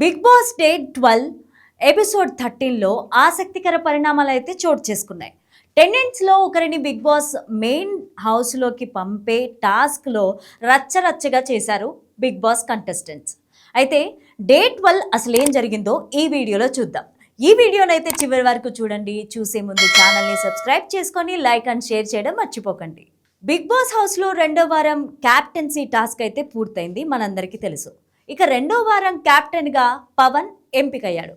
Bigg Boss day twelve episode థర్టీన్లో ఆసక్తికర పరిణామాలు అయితే చోటు చేసుకున్నాయి. టెండెంట్స్లో ఒకరిని బిగ్ బాస్ మెయిన్ హౌస్లోకి పంపే టాస్క్లో రచ్చరచ్చగా చేశారు బిగ్ బాస్ కంటెస్టెంట్స్. అయితే డే ట్వెల్వ్ అసలు ఏం జరిగిందో ఈ వీడియోలో చూద్దాం. ఈ వీడియోని అయితే చివరి వరకు చూడండి. చూసే ముందు ఛానల్ని సబ్స్క్రైబ్ చేసుకొని లైక్ అండ్ షేర్ చేయడం మర్చిపోకండి. బిగ్ బాస్ హౌస్లో రెండో వారం క్యాప్టెన్సీ టాస్క్ అయితే పూర్తయింది మనందరికీ తెలుసు. ఇక రెండో వారం క్యాప్టెన్గా పవన్ ఎంపికయ్యాడు.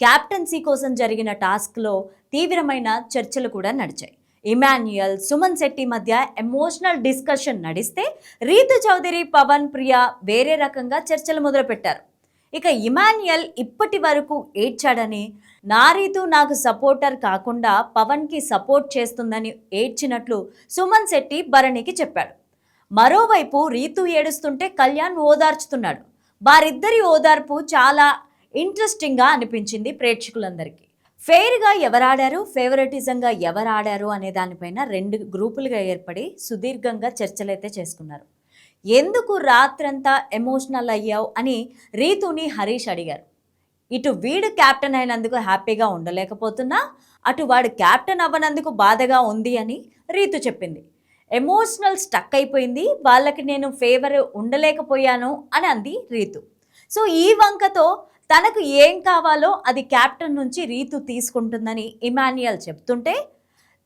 క్యాప్టెన్సీ కోసం జరిగిన టాస్క్లో తీవ్రమైన చర్చలు కూడా నడిచాయి. ఇమాన్యుయల్ సుమన్ శెట్టి మధ్య ఎమోషనల్ డిస్కషన్ నడిస్తే రీతు చౌదరి పవన్ ప్రియ వేరే రకంగా చర్చలు మొదలుపెట్టారు. ఇక ఇమాన్యుయల్ ఇప్పటి వరకు ఏడ్చాడని నా రీతు నాకు సపోర్టర్ కాకుండా పవన్కి సపోర్ట్ చేస్తుందని ఏడ్చినట్లు సుమన్ శెట్టి భరణికి చెప్పాడు. మరోవైపు రీతు ఏడుస్తుంటే కళ్యాణ్ ఓదార్చుతున్నాడు. వారిద్దరి ఓదార్పు చాలా ఇంట్రెస్టింగ్గా అనిపించింది ప్రేక్షకులందరికీ. ఫెయిర్గా ఎవరాడారు ఫేవరెటిజంగా ఎవరాడారు అనే దానిపైన రెండు గ్రూపులుగా ఏర్పడి సుదీర్ఘంగా చర్చలైతే చేసుకున్నారు. ఎందుకు రాత్రంతా ఎమోషనల్ అయ్యావు? అని రీతుని హరీష్ అడిగారు. ఇటు వీడు క్యాప్టెన్ అయినందుకు హ్యాపీగా ఉండలేకపోతున్నా అటు వాడు క్యాప్టెన్ అవ్వనందుకు బాధగా ఉంది అని రీతు చెప్పింది. ఎమోషనల్ స్టక్ అయిపోయింది. వాళ్ళకి నేను ఫేవర్ ఉండలేకపోయాను అని అంది రీతు. సో ఈ వంకతో తనకు ఏం కావాలో అది క్యాప్టెన్ నుంచి రీతు తీసుకుంటుందని ఇమాన్యుయల్ చెప్తుంటే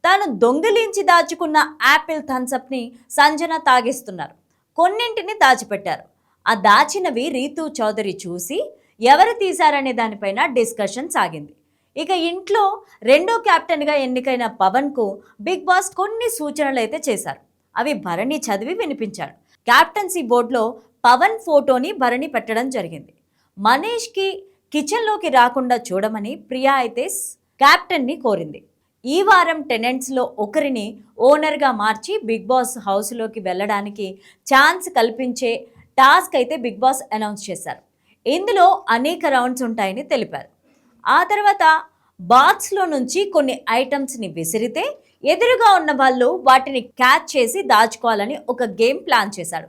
తాను దొంగిలించి దాచుకున్న యాపిల్ థమ్సప్ని సంజన తాగిస్తున్నారు. కొన్నింటిని దాచిపెట్టారు. ఆ దాచినవి రీతు చౌదరి చూసి ఎవరు తీశారనే దానిపైన డిస్కషన్ సాగింది. ఇక ఇంట్లో రెండో కెప్టెన్గా ఎన్నికైన పవన్కు బిగ్ బాస్ కొన్ని సూచనలు అయితే చేశారు. అవి భరణి చదివి వినిపించాడు. క్యాప్టెన్సీ బోర్డులో పవన్ ఫోటోని భరణి పెట్టడం జరిగింది. మనీష్కి కిచెన్లోకి రాకుండా చూడమని ప్రియా అయితే క్యాప్టెన్ని కోరింది. ఈ వారం టెనెంట్స్లో ఒకరిని ఓనర్గా మార్చి బిగ్ బాస్ హౌస్లోకి వెళ్ళడానికి ఛాన్స్ కల్పించే టాస్క్ అయితే బిగ్ బాస్ అనౌన్స్ చేశారు. ఇందులో అనేక రౌండ్స్ ఉంటాయని తెలిపారు. ఆ తర్వాత బాక్స్లో నుంచి కొన్ని ఐటమ్స్ని విసిరితే ఎదురుగా ఉన్న వాళ్ళు వాటిని క్యాచ్ చేసి దాచుకోవాలని ఒక గేమ్ ప్లాన్ చేశాడు.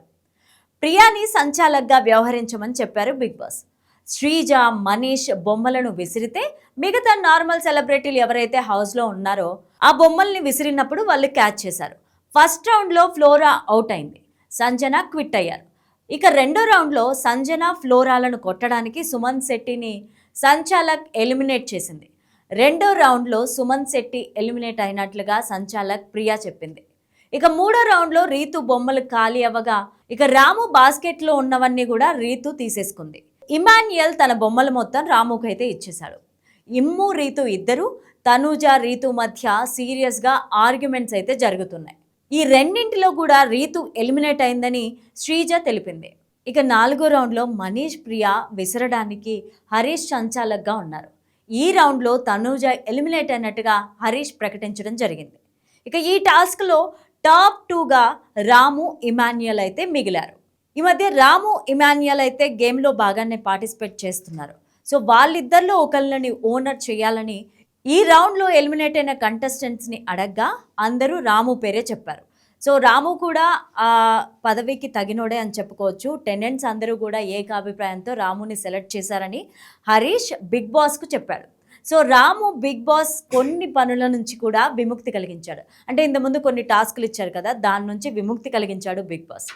ప్రియాని సంచాలక్గా వ్యవహరించమని చెప్పారు బిగ్ బాస్. శ్రీజ మనీష్ బొమ్మలను విసిరితే మిగతా నార్మల్ సెలబ్రిటీలు ఎవరైతే హౌస్లో ఉన్నారో ఆ బొమ్మల్ని విసిరినప్పుడు వాళ్ళు క్యాచ్ చేశారు. ఫస్ట్ రౌండ్లో ఫ్లోరా అవుట్ అయింది. సంజన క్విట్ అయ్యారు. ఇక రెండో రౌండ్లో సంజన ఫ్లోరాలను కొట్టడానికి సుమన్ శెట్టిని సంచాలక్ ఎలిమినేట్ చేసింది. రెండో రౌండ్లో సుమన్ శెట్టి ఎలిమినేట్ అయినట్లుగా సంచాలక్ ప్రియా చెప్పింది. ఇక మూడో రౌండ్లో రీతు బొమ్మలు ఖాళీ అవ్వగా ఇక రాము బాస్కెట్లో ఉన్నవన్నీ కూడా రీతు తీసేసుకుంది. ఇమాన్యుయల్ తన బొమ్మలు మొత్తం రాముకు అయితే ఇచ్చేశాడు. ఇమ్ము రీతు ఇద్దరు తనూజ రీతు మధ్య సీరియస్గా ఆర్గ్యుమెంట్స్ అయితే జరుగుతున్నాయి. ఈ రెండింటిలో కూడా రీతు ఎలిమినేట్ అయిందని శ్రీజ తెలిపింది. ఇక నాలుగో రౌండ్లో మనీష్ ప్రియా విసరడానికి హరీష్ సంచాలక్గా ఉన్నారు. ఈ రౌండ్లో తనూజ ఎలిమినేట్ అయినట్టుగా హరీష్ ప్రకటించడం జరిగింది. ఇక ఈ టాస్క్లో టాప్ టూగా రాము ఇమాన్యుయల్ అయితే మిగిలారు. ఈ మధ్య రాము ఇమాన్యుయల్ అయితే గేమ్లో బాగానే పార్టిసిపేట్ చేస్తున్నారు. సో వాళ్ళిద్దరిలో ఒకళ్ళని ఓనర్ చేయాలని ఈ రౌండ్లో ఎలిమినేట్ అయిన కంటెస్టెంట్స్ని అడగ్గా అందరూ రాము పేరే చెప్పారు. సో రాము కూడా ఆ పదవికి తగినోడే అని చెప్పుకోవచ్చు. టెనెంట్స్ అందరూ కూడా ఏకాభిప్రాయంతో రాముని సెలెక్ట్ చేశారని హరీష్ బిగ్ బాస్కు చెప్పాడు. సో రాము బిగ్ బాస్ కొన్ని పనుల నుంచి కూడా విముక్తి కలిగించాడు. అంటే ఇంతకుముందు కొన్ని టాస్క్లు ఇచ్చారు కదా దాని నుంచి విముక్తి కలిగించాడు బిగ్ బాస్.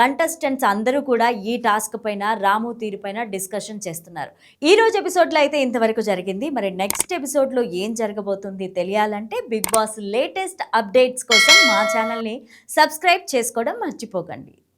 కంటెస్టెంట్స్ అందరూ కూడా ఈ టాస్క్ పైన రాము తీరు పైన డిస్కషన్ చేస్తున్నారు. ఈ రోజు ఎపిసోడ్లో అయితే ఇంతవరకు జరిగింది. మరి నెక్స్ట్ ఎపిసోడ్లో ఏం జరగబోతుంది తెలియాలంటే బిగ్ బాస్ లేటెస్ట్ అప్డేట్స్ కోసం మా ఛానల్ని సబ్స్క్రైబ్ చేసుకోవడం మర్చిపోకండి.